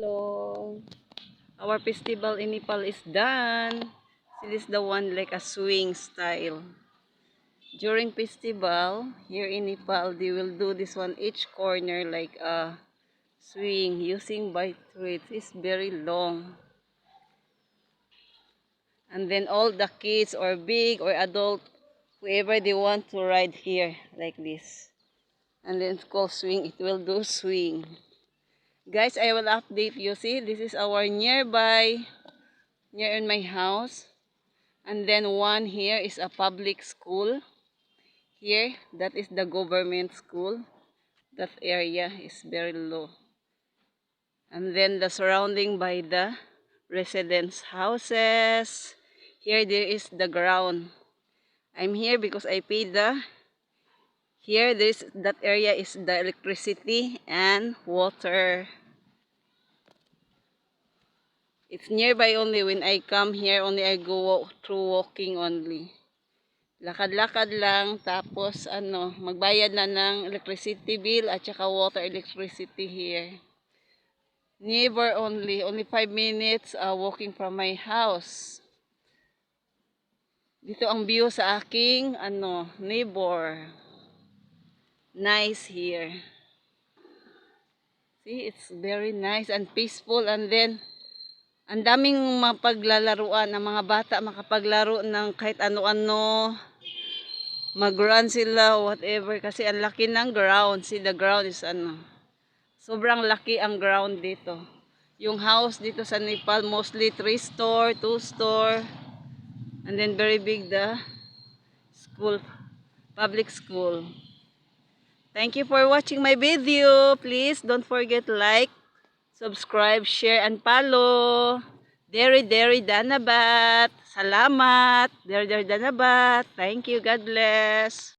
Hello. Our festival in Nepal is done. This is the one like a swing style. During festival, here in Nepal, they will do this one each corner like a swing using by threads. It's very long. And then all the kids or big or adult, whoever they want to ride here like this. And then it's called swing. It will do swing. Guys, I will update you. See, this is our nearby, near in my house. And then one here is a public school. Here, that is the government school. That area is very low. And then the surrounding by the residence houses. Here there is the ground. I'm here because I paid the here this that area is the electricity and water. It's nearby only when I come here only I go through walking only. Lakad-lakad lang tapos ano magbayad na ng electricity bill at saka water electricity here. Neighbor only, only 5 minutes uh, walking from my house. Dito ang view sa aking ano neighbor. Nice here. See, it's very nice and peaceful and then ang daming mapaglalaruan ng mga bata makapaglaro ng kahit ano-ano. Mag-run sila whatever kasi ang laki ng ground. See the ground is ano sobrang laki ang ground dito. Yung house dito sa Nepal mostly 3 store 2 store and then very big the school public school. Thank you for watching my video. Please don't forget like subscribe, share, and follow. Deri Deri Danabat. Salamat. Deri Deri Danabat. Thank you. God bless.